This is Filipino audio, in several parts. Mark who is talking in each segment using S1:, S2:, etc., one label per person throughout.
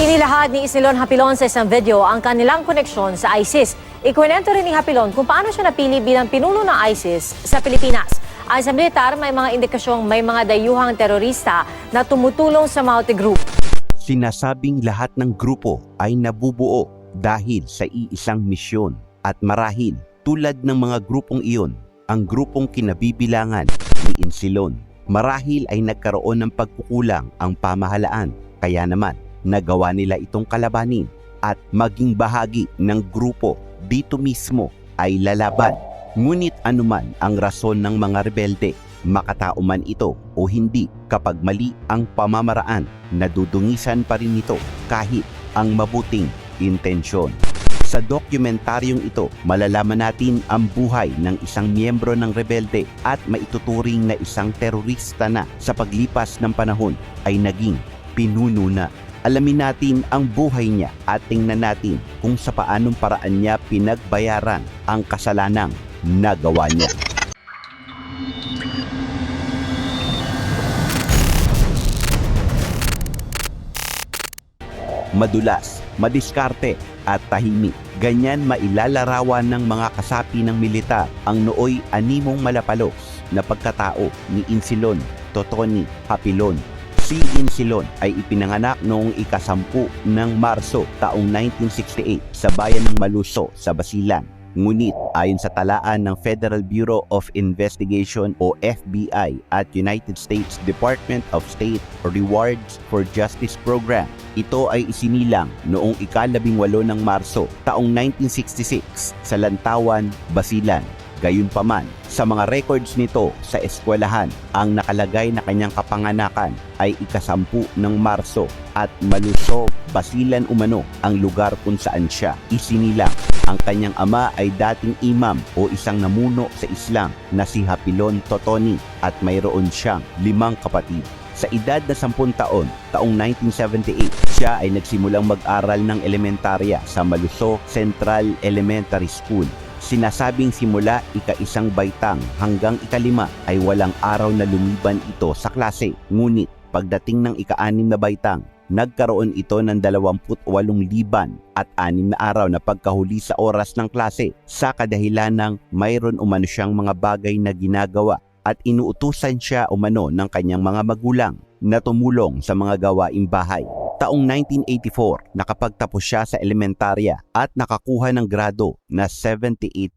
S1: Inilahad ni Isilon Hapilon sa isang video ang kanilang koneksyon sa ISIS. Ikwento rin ni Hapilon kung paano siya napili bilang pinuno ng ISIS sa Pilipinas. Ayon sa militar, may mga indikasyong may mga dayuhang terorista na tumutulong sa Maute Group.
S2: Sinasabing lahat ng grupo ay nabubuo dahil sa iisang misyon at marahil tulad ng mga grupong iyon, ang grupong kinabibilangan ni Insilon. Marahil ay nagkaroon ng pagkukulang ang pamahalaan, kaya naman nagawa nila itong kalabanin at maging bahagi ng grupo dito mismo ay lalaban. Ngunit anuman ang rason ng mga rebelde, makatao man ito o hindi kapag mali ang pamamaraan, nadudungisan pa rin ito kahit ang mabuting intensyon. Sa dokumentaryong ito, malalaman natin ang buhay ng isang miyembro ng rebelde at maituturing na isang terorista na sa paglipas ng panahon ay naging pinuno na. Alamin natin ang buhay niya at tingnan natin kung sa paanong paraan niya pinagbayaran ang kasalanang nagawa niya. madulas, madiskarte at tahimik. Ganyan mailalarawan ng mga kasapi ng militar ang nooy animong malapalos na pagkatao ni Insilon Totoni Hapilon. Si Insilon ay ipinanganak noong ikasampu ng Marso taong 1968 sa bayan ng Maluso sa Basilan. Ngunit ayon sa talaan ng Federal Bureau of Investigation o FBI at United States Department of State Rewards for Justice Program, ito ay isinilang noong ikalabing walo ng Marso taong 1966 sa Lantawan, Basilan. Gayunpaman, sa mga records nito sa eskwelahan, ang nakalagay na kanyang kapanganakan ay ikasampu ng Marso at Maluso, Basilan umano ang lugar kung saan siya isinilang. Ang kanyang ama ay dating imam o isang namuno sa Islam na si Hapilon Totoni at mayroon siyang limang kapatid. Sa edad na 10 taon, taong 1978, siya ay nagsimulang mag-aral ng elementarya sa Maluso Central Elementary School. Sinasabing simula ika-isang baitang hanggang ikalima ay walang araw na lumiban ito sa klase. Ngunit pagdating ng ika-anim na baitang, nagkaroon ito ng 28 liban at anim na araw na pagkahuli sa oras ng klase sa kadahilan ng mayroon umano siyang mga bagay na ginagawa at inuutusan siya umano ng kanyang mga magulang na tumulong sa mga gawaing bahay. Taong 1984, nakapagtapos siya sa elementarya at nakakuha ng grado na 78%.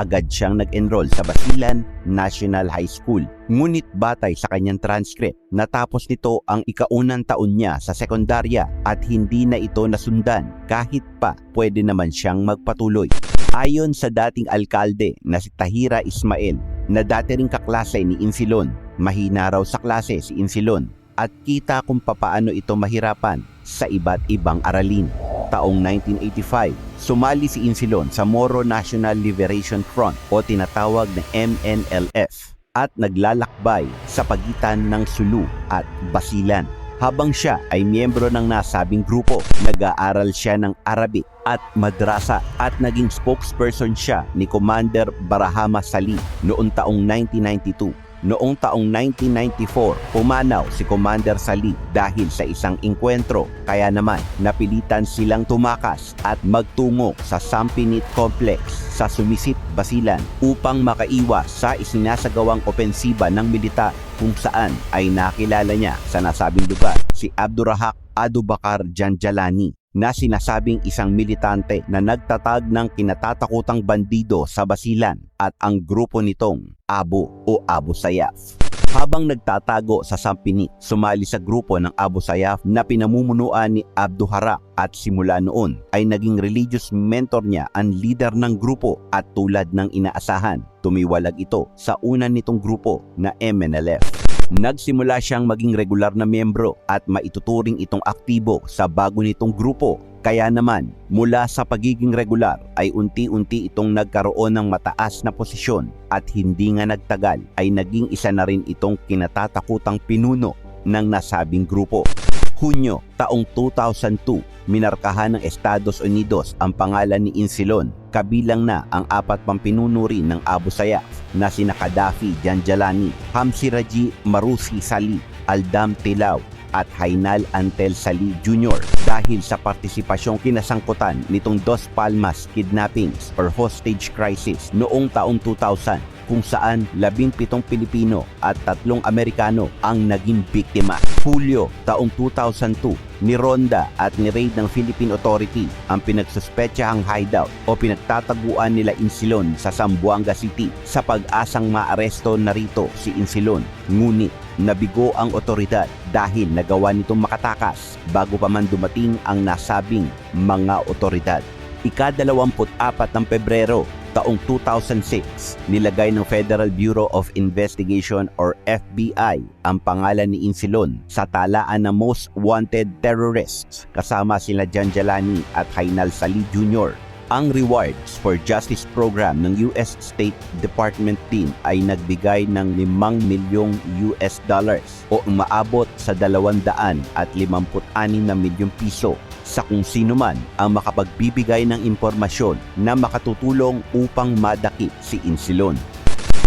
S2: Agad siyang nag-enroll sa Basilan National High School. Ngunit batay sa kanyang transcript, natapos nito ang ikaunang taon niya sa sekundarya at hindi na ito nasundan kahit pa pwede naman siyang magpatuloy. Ayon sa dating alkalde na si Tahira Ismail na dati ring kaklase ni Insilon, mahina raw sa klase si Insilon at kita kung papaano ito mahirapan sa iba't ibang aralin. Taong 1985, sumali si Insilon sa Moro National Liberation Front o tinatawag na MNLF at naglalakbay sa pagitan ng Sulu at Basilan. Habang siya ay miyembro ng nasabing grupo, nag-aaral siya ng Arabic at madrasa at naging spokesperson siya ni Commander Barahama Sali noong taong 1992. Noong taong 1994, pumanaw si Commander Sali dahil sa isang inkwentro. Kaya naman napilitan silang tumakas at magtungo sa Sampinit Complex sa Sumisit, Basilan upang makaiwas sa isinasagawang opensiba ng militar kung saan ay nakilala niya sa nasabing lugar si Abdurrahak Adubakar Janjalani na sinasabing isang militante na nagtatag ng kinatatakutang bandido sa Basilan at ang grupo nitong Abu o Abu Sayyaf. Habang nagtatago sa Sampinit, sumali sa grupo ng Abu Sayyaf na pinamumunuan ni Abduharak at simula noon ay naging religious mentor niya ang leader ng grupo at tulad ng inaasahan, tumiwalag ito sa una nitong grupo na MNLF. Nagsimula siyang maging regular na miyembro at maituturing itong aktibo sa bago nitong grupo. Kaya naman, mula sa pagiging regular ay unti-unti itong nagkaroon ng mataas na posisyon at hindi nga nagtagal ay naging isa na rin itong kinatatakutang pinuno ng nasabing grupo. Hunyo taong 2002, minarkahan ng Estados Unidos ang pangalan ni Insilon, kabilang na ang apat pang pinuno rin ng Abu Sayyaf na sina Gaddafi Janjalani, Hamsi Marusi Sali, Aldam Tilaw, at Hainal Antel Sali Jr. dahil sa partisipasyong kinasangkutan nitong Dos Palmas kidnappings or hostage crisis noong taong 2000 kung saan 17 Pilipino at tatlong Amerikano ang naging biktima. Hulyo taong 2002, nironda at ni-raid ng Philippine Authority ang pinagsuspetsahang hideout o pinagtataguan nila Insilon sa Zamboanga City sa pag-asang maaresto na rito si Insilon. Ngunit nabigo ang otoridad dahil nagawa nitong makatakas bago pa man dumating ang nasabing mga otoridad. Ika-24 ng Pebrero taong 2006, nilagay ng Federal Bureau of Investigation or FBI ang pangalan ni Insilon sa talaan ng Most Wanted Terrorists kasama sila Jan Jalani at Hainal Sali Jr. Ang rewards for justice program ng US State Department din ay nagbigay ng 5 milyong US dollars o umaabot sa 256 na milyong piso sa kung sino man ang makapagbibigay ng impormasyon na makatutulong upang madakip si Insilon.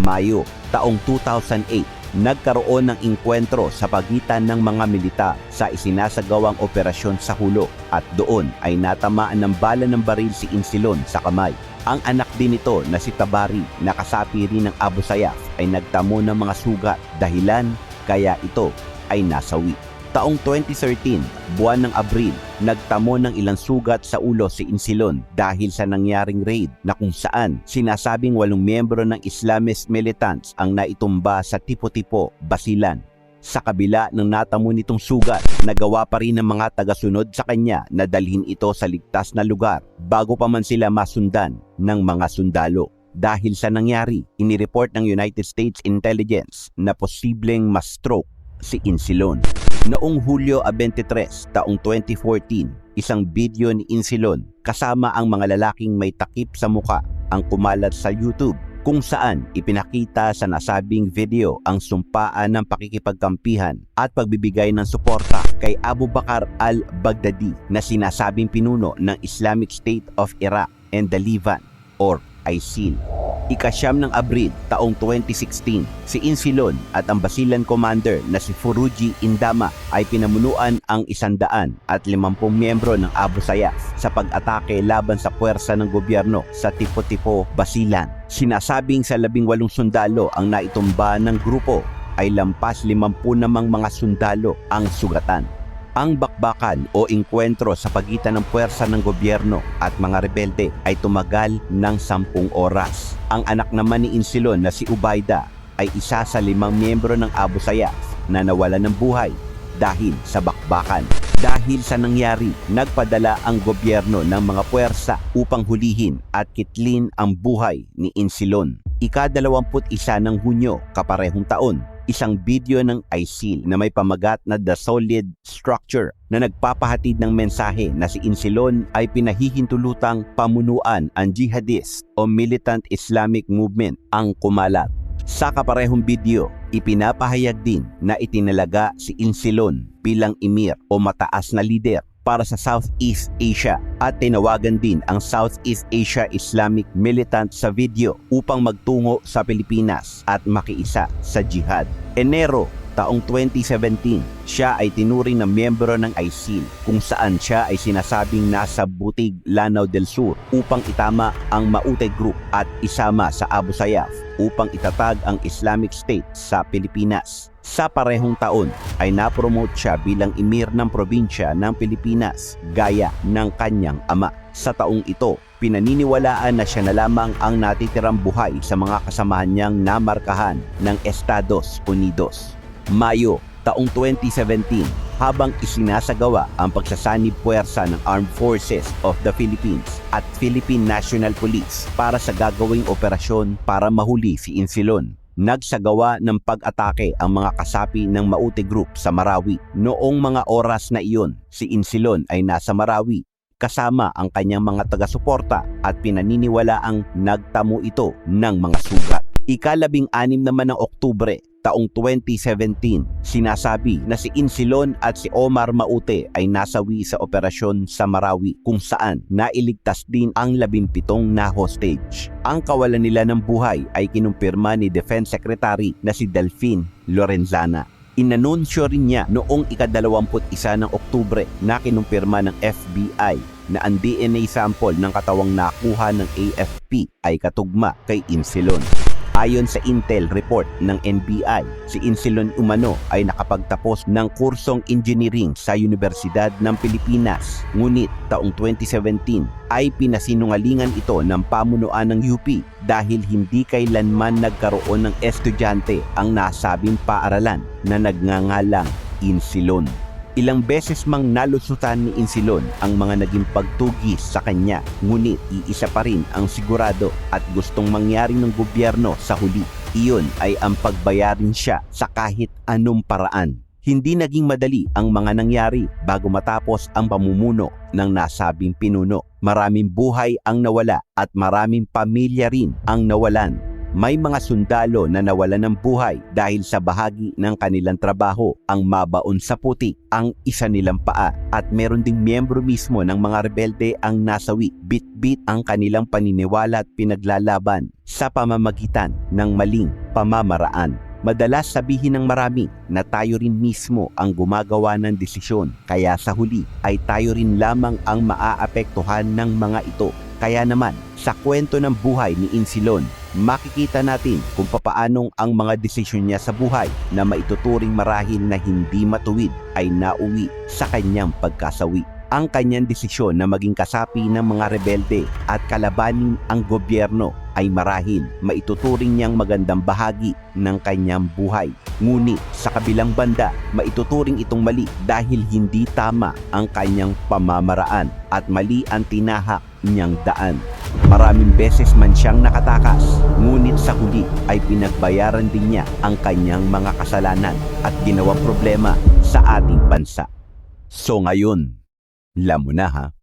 S2: Mayo, taong 2008, nagkaroon ng inkwentro sa pagitan ng mga militar sa isinasagawang operasyon sa Hulo at doon ay natamaan ng bala ng baril si Insilon sa kamay. Ang anak din nito na si Tabari na kasapi rin ng Abu Sayyaf ay nagtamo ng mga sugat dahilan kaya ito ay nasawi. Taong 2013, buwan ng Abril, nagtamo ng ilang sugat sa ulo si Insilon dahil sa nangyaring raid na kung saan sinasabing walong miyembro ng Islamist militants ang naitumba sa tipo-tipo, Basilan. Sa kabila ng natamo nitong sugat, nagawa pa rin ng mga tagasunod sa kanya na dalhin ito sa ligtas na lugar bago pa man sila masundan ng mga sundalo. Dahil sa nangyari, inireport ng United States Intelligence na posibleng ma-stroke si Insilon. Noong Hulyo 23, taong 2014, isang video ni Insilon kasama ang mga lalaking may takip sa muka ang kumalat sa YouTube kung saan ipinakita sa nasabing video ang sumpaan ng pakikipagkampihan at pagbibigay ng suporta kay Abu Bakr al-Baghdadi na sinasabing pinuno ng Islamic State of Iraq and the Levant or ISIL. Ikasyam ng Abril taong 2016, si Insilon at ang Basilan Commander na si Furuji Indama ay pinamunuan ang isandaan at limampung miyembro ng Abu Sayyaf sa pag-atake laban sa puwersa ng gobyerno sa tipo-tipo Basilan. Sinasabing sa labing walong sundalo ang naitumba ng grupo ay lampas limampu namang mga sundalo ang sugatan. Ang bakbakan o inkwentro sa pagitan ng puwersa ng gobyerno at mga rebelde ay tumagal ng sampung oras. Ang anak naman ni Insilon na si Ubayda ay isa sa limang miyembro ng Abu Sayyaf na nawala ng buhay dahil sa bakbakan. Dahil sa nangyari, nagpadala ang gobyerno ng mga puwersa upang hulihin at kitlin ang buhay ni Insilon. Ika-21 ng Hunyo, kaparehong taon, isang video ng ISIL na may pamagat na The Solid Structure na nagpapahatid ng mensahe na si Insilon ay pinahihintulutang pamunuan ang jihadist o militant Islamic movement ang kumalat. Sa kaparehong video, ipinapahayag din na itinalaga si Insilon bilang emir o mataas na lider para sa Southeast Asia at tinawagan din ang Southeast Asia Islamic Militant sa video upang magtungo sa Pilipinas at makiisa sa jihad. Enero taong 2017, siya ay tinuring na miyembro ng ISIL kung saan siya ay sinasabing nasa Butig, Lanao del Sur upang itama ang Maute Group at isama sa Abu Sayyaf upang itatag ang Islamic State sa Pilipinas. Sa parehong taon ay napromote siya bilang emir ng probinsya ng Pilipinas gaya ng kanyang ama. Sa taong ito, pinaniniwalaan na siya na lamang ang natitirang buhay sa mga kasamahan niyang namarkahan ng Estados Unidos. Mayo taong 2017 habang isinasagawa ang pagsasanib puwersa ng Armed Forces of the Philippines at Philippine National Police para sa gagawing operasyon para mahuli si Insilon. Nagsagawa ng pag-atake ang mga kasapi ng Maute Group sa Marawi. Noong mga oras na iyon, si Insilon ay nasa Marawi kasama ang kanyang mga taga-suporta at pinaniniwala ang nagtamo ito ng mga sugat. Ikalabing anim naman ng Oktubre taong 2017, sinasabi na si Insilon at si Omar Maute ay nasawi sa operasyon sa Marawi kung saan nailigtas din ang labimpitong na hostage. Ang kawalan nila ng buhay ay kinumpirma ni Defense Secretary na si Delphine Lorenzana. Inanunsyo rin niya noong ikadalawamput isa ng Oktubre na kinumpirma ng FBI na ang DNA sample ng katawang nakuha ng AFP ay katugma kay Insilon. Ayon sa Intel report ng NBI, si Insilon Umano ay nakapagtapos ng kursong engineering sa Universidad ng Pilipinas. Ngunit taong 2017 ay pinasinungalingan ito ng pamunuan ng UP dahil hindi kailanman nagkaroon ng estudyante ang nasabing paaralan na nagngangalang Insilon. Ilang beses mang nalusutan ni Insilon ang mga naging pagtugis sa kanya, ngunit iisa pa rin ang sigurado at gustong mangyari ng gobyerno sa huli. Iyon ay ang pagbayarin siya sa kahit anong paraan. Hindi naging madali ang mga nangyari bago matapos ang pamumuno ng nasabing pinuno. Maraming buhay ang nawala at maraming pamilya rin ang nawalan may mga sundalo na nawalan ng buhay dahil sa bahagi ng kanilang trabaho ang mabaon sa putik ang isa nilang paa at meron ding miyembro mismo ng mga rebelde ang nasawi bit-bit ang kanilang paniniwala at pinaglalaban sa pamamagitan ng maling pamamaraan. Madalas sabihin ng marami na tayo rin mismo ang gumagawa ng desisyon kaya sa huli ay tayo rin lamang ang maaapektuhan ng mga ito. Kaya naman, sa kwento ng buhay ni Insilon, makikita natin kung papaanong ang mga desisyon niya sa buhay na maituturing marahil na hindi matuwid ay nauwi sa kanyang pagkasawi. Ang kanyang desisyon na maging kasapi ng mga rebelde at kalabanin ang gobyerno ay marahil maituturing niyang magandang bahagi ng kanyang buhay. Ngunit sa kabilang banda, maituturing itong mali dahil hindi tama ang kanyang pamamaraan at mali ang tinahak niyang daan. Maraming beses man siyang nakatakas, ngunit sa huli ay pinagbayaran din niya ang kanyang mga kasalanan at ginawang problema sa ating bansa. So ngayon, alam mo na ha,